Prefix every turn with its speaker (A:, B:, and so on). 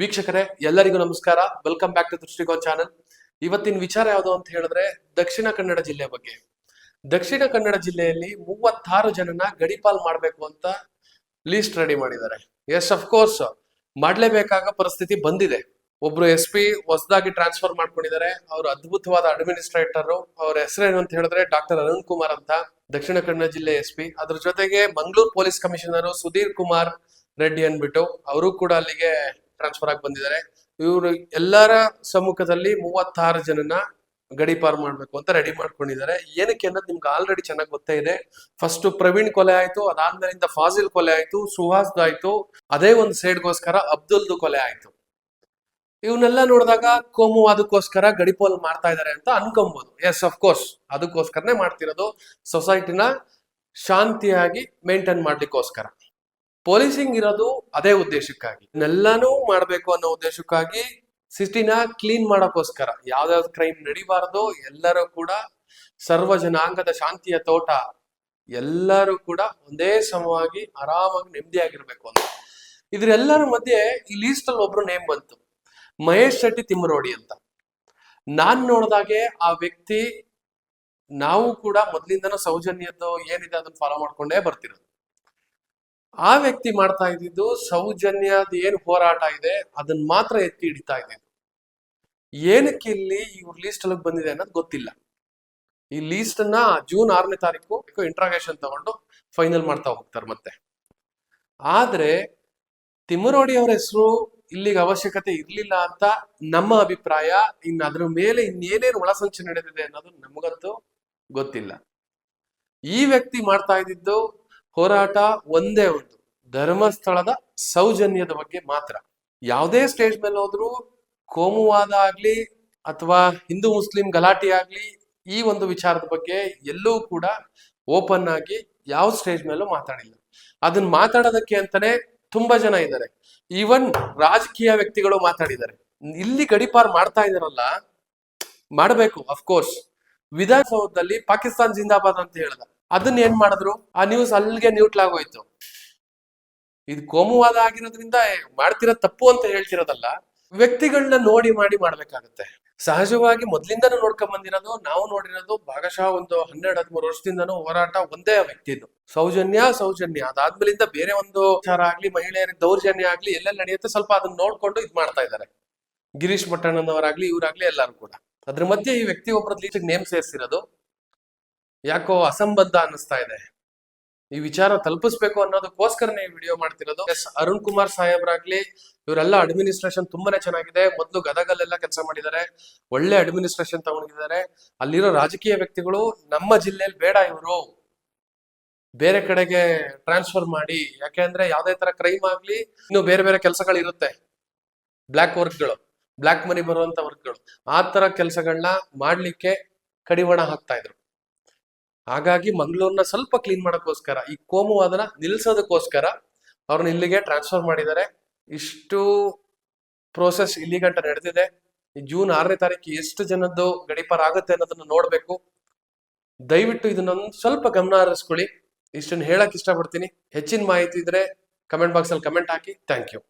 A: ವೀಕ್ಷಕರೇ, ಎಲ್ಲರಿಗೂ ನಮಸ್ಕಾರ. Welcome back to Drishtikon channel ಇವತ್ತಿನ ವಿಚಾರ ಯಾವುದು ಅಂತ ಹೇಳಿದ್ರೆ, ದಕ್ಷಿಣ ಕನ್ನಡ ಜಿಲ್ಲೆ ಬಗ್ಗೆ. ದಕ್ಷಿಣ ಕನ್ನಡ ಜಿಲ್ಲೆಯಲ್ಲಿ ಮೂವತ್ತಾರು ಜನನ ಗಡಿಪಾಲ್ ಮಾಡಬೇಕು ಅಂತ ಲೀಸ್ಟ್ ರೆಡಿ ಮಾಡಿದ್ದಾರೆ. ಎಸ್ ಅಫ್ ಕೋರ್ಸ್ ಮಾಡ್ಲೇಬೇಕಾಗ ಪರಿಸ್ಥಿತಿ ಬಂದಿದೆ. ಒಬ್ರು ಎಸ್ ಪಿ ಹೊಸದಾಗಿ ಟ್ರಾನ್ಸ್ಫರ್ ಮಾಡ್ಕೊಂಡಿದ್ದಾರೆ. ಅವರು ಅದ್ಭುತವಾದ ಅಡ್ಮಿನಿಸ್ಟ್ರೇಟರ್ ಅವ್ರ ಹೆಸರೇನು ಅಂತ ಹೇಳಿದ್ರೆ ಡಾಕ್ಟರ್ ಅರುಣ್ ಕುಮಾರ್ ಅಂತ, ದಕ್ಷಿಣ ಕನ್ನಡ ಜಿಲ್ಲೆ ಎಸ್ ಪಿ ಅದ್ರ ಜೊತೆಗೆ ಮಂಗಳೂರು ಪೊಲೀಸ್ ಕಮಿಷನರ್ ಸುಧೀರ್ ಕುಮಾರ್ ರೆಡ್ಡಿ ಅನ್ಬಿಟ್ಟು ಅವರು ಕೂಡ ಅಲ್ಲಿಗೆ ಟ್ರಾನ್ಸ್ಫರ್ ಆಗಿ ಬಂದಿದ್ದಾರೆ. ಇವರು ಎಲ್ಲರ ಸಮ್ಮುಖದಲ್ಲಿ ಮೂವತ್ತಾರು ಜನನ ಗಡಿಪಾರು ಮಾಡ್ಬೇಕು ಅಂತ ರೆಡಿ ಮಾಡ್ಕೊಂಡಿದ್ದಾರೆ. ಏನಕ್ಕೆ ಅನ್ನೋದು ನಿಮ್ಗೆ ಆಲ್ರೆಡಿ ಚೆನ್ನಾಗಿ ಗೊತ್ತೇ ಇದೆ. ಫಸ್ಟ್ ಪ್ರವೀಣ್ ಕೊಲೆ ಆಯ್ತು, ಅದಾದ್ಮೇಲಿಂದ ಫಾಜಿಲ್ ಕೊಲೆ ಆಯ್ತು ಸುಹಾಸ್ದು ಆಯ್ತು, ಅದೇ ಒಂದು ಸೈಡ್ಗೋಸ್ಕರ ಅಬ್ದುಲ್ದು ಕೊಲೆ ಆಯ್ತು. ಇವನ್ನೆಲ್ಲ ನೋಡಿದಾಗ ಕೋಮು ಅದಕ್ಕೋಸ್ಕರ ಗಡಿಪೋಲ್ ಮಾಡ್ತಾ ಇದ್ದಾರೆ ಅಂತ ಅನ್ಕೋಬಹುದು ಎಸ್ ಆಫ್ ಕೋರ್ಸ್ ಅದಕ್ಕೋಸ್ಕರನೇ ಮಾಡ್ತಿರೋದು. ಸೊಸೈಟಿನ ಶಾಂತಿಯಾಗಿ ಮೇಂಟೈನ್ ಮಾಡ್ಲಿಕ್ಕೋಸ್ಕರ. ಪೊಲೀಸಿಂಗ್ ಇರೋದು ಅದೇ ಉದ್ದೇಶಕ್ಕಾಗಿ. ಇದನ್ನೆಲ್ಲಾನು ಮಾಡ್ಬೇಕು ಅನ್ನೋ ಉದ್ದೇಶಕ್ಕಾಗಿ ಸಿಟಿನ ಕ್ಲೀನ್ ಮಾಡೋಕ್ಕೋಸ್ಕರ. ಯಾವ್ದಾವ್ದು ಕ್ರೈಮ್ ನಡಿಬಾರದು ಎಲ್ಲರೂ ಕೂಡ ಸರ್ವ ಜನಾಂಗದ ಶಾಂತಿಯ ತೋಟ. ಎಲ್ಲರೂ ಕೂಡ ಒಂದೇ ಸಮವಾಗಿ ಆರಾಮಾಗಿ ನೆಮ್ಮದಿಯಾಗಿರ್ಬೇಕು ಅಂತ. ಇದ್ರೆಲ್ಲರ ಮಧ್ಯೆ ಈ ಲೀಸ್ಟ್ ಅಲ್ಲಿ ಒಬ್ರು ನೇಮ್ ಬಂತು. ಮಹೇಶ್ ಶೆಟ್ಟಿ ತಿಮ್ಮರೋಡಿ ಅಂತ. ನಾನ್ ನೋಡಿದಾಗೆ ಆ ವ್ಯಕ್ತಿ ನಾವು ಕೂಡ ಮೊದ್ಲಿಂದನೂ ಸೌಜನ್ಯದ್ದು ಏನಿದೆ ಅದನ್ನ ಫಾಲೋ ಮಾಡ್ಕೊಂಡೇ ಬರ್ತಿರೋದು. ಆ ವ್ಯಕ್ತಿ ಮಾಡ್ತಾ ಇದ್ದಿದ್ದು ಸೌಜನ್ಯದ ಏನು ಹೋರಾಟ ಇದೆ ಅದನ್ನ ಮಾತ್ರ ಎತ್ತಿ ಹಿಡಿತಾ ಇದ್ದಿದ್ದು. ಏನಕ್ಕೆ ಇಲ್ಲಿ ಇವ್ರ ಲೀಸ್ಟ್ ಅಲ್ಲಿ ಬಂದಿದೆ ಅನ್ನೋದು ಗೊತ್ತಿಲ್ಲ. ಈ ಲೀಸ್ಟ್ ಅನ್ನ ಜೂನ್ ಆರನೇ ತಾರೀಕು ಇಂಟ್ರಾಗೇಷನ್ ತಗೊಂಡು ಫೈನಲ್ ಮಾಡ್ತಾ ಹೋಗ್ತಾರೆ ಮತ್ತೆ. ಆದ್ರೆ ತಿಮ್ಮರೋಡಿ ಅವರ ಹೆಸರು ಇಲ್ಲಿಗೆ ಅವಶ್ಯಕತೆ ಇರ್ಲಿಲ್ಲ ಅಂತ ನಮ್ಮ ಅಭಿಪ್ರಾಯ ಇನ್ನು ಅದ್ರ ಮೇಲೆ ಇನ್ನೇನೇನು ಒಳಸಂಚು ನಡೆದಿದೆ ಅನ್ನೋದು ನಮಗಂತೂ ಗೊತ್ತಿಲ್ಲ. ಈ ವ್ಯಕ್ತಿ ಮಾಡ್ತಾ ಇದ್ದಿದ್ದು ಹೋರಾಟ ಒಂದೇ ಒಂದು, ಧರ್ಮಸ್ಥಳದ ಸೌಜನ್ಯದ ಬಗ್ಗೆ ಮಾತ್ರ. ಯಾವುದೇ ಸ್ಟೇಜ್ ಮೇಲೆ ಹೋದ್ರೂ ಕೋಮುವಾದ ಆಗ್ಲಿ ಅಥವಾ ಹಿಂದೂ, ಮುಸ್ಲಿಂ ಗಲಾಟೆ ಆಗ್ಲಿ ಈ ಒಂದು ವಿಚಾರದ ಬಗ್ಗೆ ಎಲ್ಲೂ ಕೂಡ ಓಪನ್ ಆಗಿ ಯಾವ ಸ್ಟೇಜ್ ಮೇಲೂ ಮಾತಾಡಿಲ್ಲ. ಅದನ್ನ ಮಾತಾಡೋದಕ್ಕೆ ಅಂತಾನೆ ತುಂಬಾ ಜನ ಇದ್ದಾರೆ. ಈವನ್ ರಾಜಕೀಯ ವ್ಯಕ್ತಿಗಳು ಮಾತಾಡಿದ್ದಾರೆ. ಇಲ್ಲಿ ಗಡಿಪಾರ್ ಮಾಡ್ತಾ ಇದಾರಲ್ಲ ಮಾಡಬೇಕು ಅಫ್ಕೋರ್ಸ್ ವಿಧಾನಸೌಧದಲ್ಲಿ ಪಾಕಿಸ್ತಾನ್ ಜಿಂದಾಬಾದ್ ಅಂತ ಹೇಳ್ದ. ಅದನ್ನ ಏನ್ ಮಾಡಿದ್ರು? ಆ ನ್ಯೂಸ್ ಅಲ್ಲಿಗೆ ನ್ಯೂಟ್ಲ್ ಆಗೋಯ್ತು. ಇದು ಕೋಮುವಾದ ಆಗಿರೋದ್ರಿಂದ ಮಾಡ್ತಿರೋ ತಪ್ಪು ಅಂತ ಹೇಳ್ತಿರೋದಲ್ಲ ವ್ಯಕ್ತಿಗಳನ್ನ ನೋಡಿ ಮಾಡಿ ಮಾಡ್ಬೇಕಾಗತ್ತೆ. ಸಹಜವಾಗಿ ಮೊದ್ಲಿಂದನೂ ನೋಡ್ಕೊಂಡ್ ಬಂದಿರೋದು, ನಾವು ನೋಡಿರೋದು ಭಾಗಶಃ ಒಂದು ಹನ್ನೆರಡು, ಹದಿಮೂರು ವರ್ಷದಿಂದನೂ ಹೋರಾಟ ಒಂದೇ ವ್ಯಕ್ತಿದು. ಸೌಜನ್ಯ ಸೌಜನ್ಯ. ಅದಾದ್ಮೇಲಿಂದ ಬೇರೆ ಒಂದು ವಿಚಾರ ಆಗ್ಲಿ, ಮಹಿಳೆಯರಿಗೆ ದೌರ್ಜನ್ಯ ಆಗ್ಲಿ, ಎಲ್ಲೆಲ್ಲ ನಡೆಯುತ್ತೆ ಸ್ವಲ್ಪ ಅದನ್ನ ನೋಡ್ಕೊಂಡು ಇದ್ ಮಾಡ್ತಾ ಇದ್ದಾರೆ ಗಿರೀಶ್ ಮಟ್ಟಣ್ಣನವರಾಗ್ಲಿ ಇವರಾಗ್ಲಿ ಎಲ್ಲರೂ ಕೂಡ. ಅದ್ರ ಮಧ್ಯೆ ಈ ವ್ಯಕ್ತಿ ಒಬ್ಬರ ಲೀಸ್ಟಿಗೆ ನೇಮ್ ಸೇರಿಸಿರೋದು. ಯಾಕೋ ಅಸಂಬದ್ಧ ಅನ್ನಿಸ್ತಾ ಇದೆ. ಈ ವಿಚಾರ ತಲುಪಿಸ್ಬೇಕು ಅನ್ನೋದಕ್ಕೋಸ್ಕರನೇ ಈ ವಿಡಿಯೋ ಮಾಡ್ತಿರೋದು. ಎಸ್, ಅರುಣ್ ಕುಮಾರ್ ಸಾಹೇಬ್ರಾಗ್ಲಿ ಇವರೆಲ್ಲ ಅಡ್ಮಿನಿಸ್ಟ್ರೇಷನ್ ತುಂಬಾನೇ ಚೆನ್ನಾಗಿದೆ. ಮೊದಲು ಗದಗಲ್ಲೆಲ್ಲ ಕೆಲಸ ಮಾಡಿದ್ದಾರೆ. ಒಳ್ಳೆ ಅಡ್ಮಿನಿಸ್ಟ್ರೇಷನ್ ತಗೊಂಡಿದ್ದಾರೆ. ಅಲ್ಲಿರೋ ರಾಜಕೀಯ ವ್ಯಕ್ತಿಗಳು ನಮ್ಮ ಜಿಲ್ಲೆಯಲ್ಲಿ ಬೇಡ ಇವರು. ಬೇರೆ ಕಡೆಗೆ ಟ್ರಾನ್ಸ್ಫರ್ ಮಾಡಿ. ಯಾಕೆಂದ್ರೆ ಯಾವ್ದೇ ತರ ಕ್ರೈಮ್ ಆಗ್ಲಿ ಇನ್ನು ಬೇರೆ ಬೇರೆ ಕೆಲಸಗಳು ಇರುತ್ತೆ ಬ್ಲ್ಯಾಕ್ ವರ್ಕ್ಗಳು ಬ್ಲ್ಯಾಕ್ ಮನಿ ಬರುವಂತ ವರ್ಕ್ಗಳು ಆ ತರ ಕೆಲಸಗಳನ್ನ ಮಾಡ್ಲಿಕ್ಕೆ ಕಡಿವಾಣ ಹಾಕ್ತಾ ಇದ್ರು. ಹಾಗಾಗಿ ಮಂಗಳೂರ್ನ ಸ್ವಲ್ಪ ಕ್ಲೀನ್ ಮಾಡೋಕ್ಕೋಸ್ಕರ, ಈ ಕೋಮುವಾದನ ನಿಲ್ಸೋದಕ್ಕೋಸ್ಕರ ಅವ್ರನ್ನ ಇಲ್ಲಿಗೆ ಟ್ರಾನ್ಸ್ಫರ್ ಮಾಡಿದ್ದಾರೆ. ಇಷ್ಟು ಪ್ರೋಸೆಸ್ ಇಲ್ಲಿ ಗಂಟ ನಡೆದಿದೆ. ಜೂನ್ ಆರನೇ ತಾರೀಕು ಎಷ್ಟು ಜನದ್ದು ಗಡಿಪಾರ ಆಗುತ್ತೆ ಅನ್ನೋದನ್ನ ನೋಡ್ಬೇಕು. ದಯವಿಟ್ಟು ಇದನ್ನೊಂದು ಸ್ವಲ್ಪ ಗಮನ ಹರಿಸ್ಕೊಳ್ಳಿ. ಇಷ್ಟನ್ನು ಹೇಳಕ್ ಇಷ್ಟಪಡ್ತೀನಿ. ಹೆಚ್ಚಿನ ಮಾಹಿತಿ ಇದ್ರೆ ಕಮೆಂಟ್ ಬಾಕ್ಸ್ ಅಲ್ಲಿ ಕಮೆಂಟ್ ಹಾಕಿ. Thank you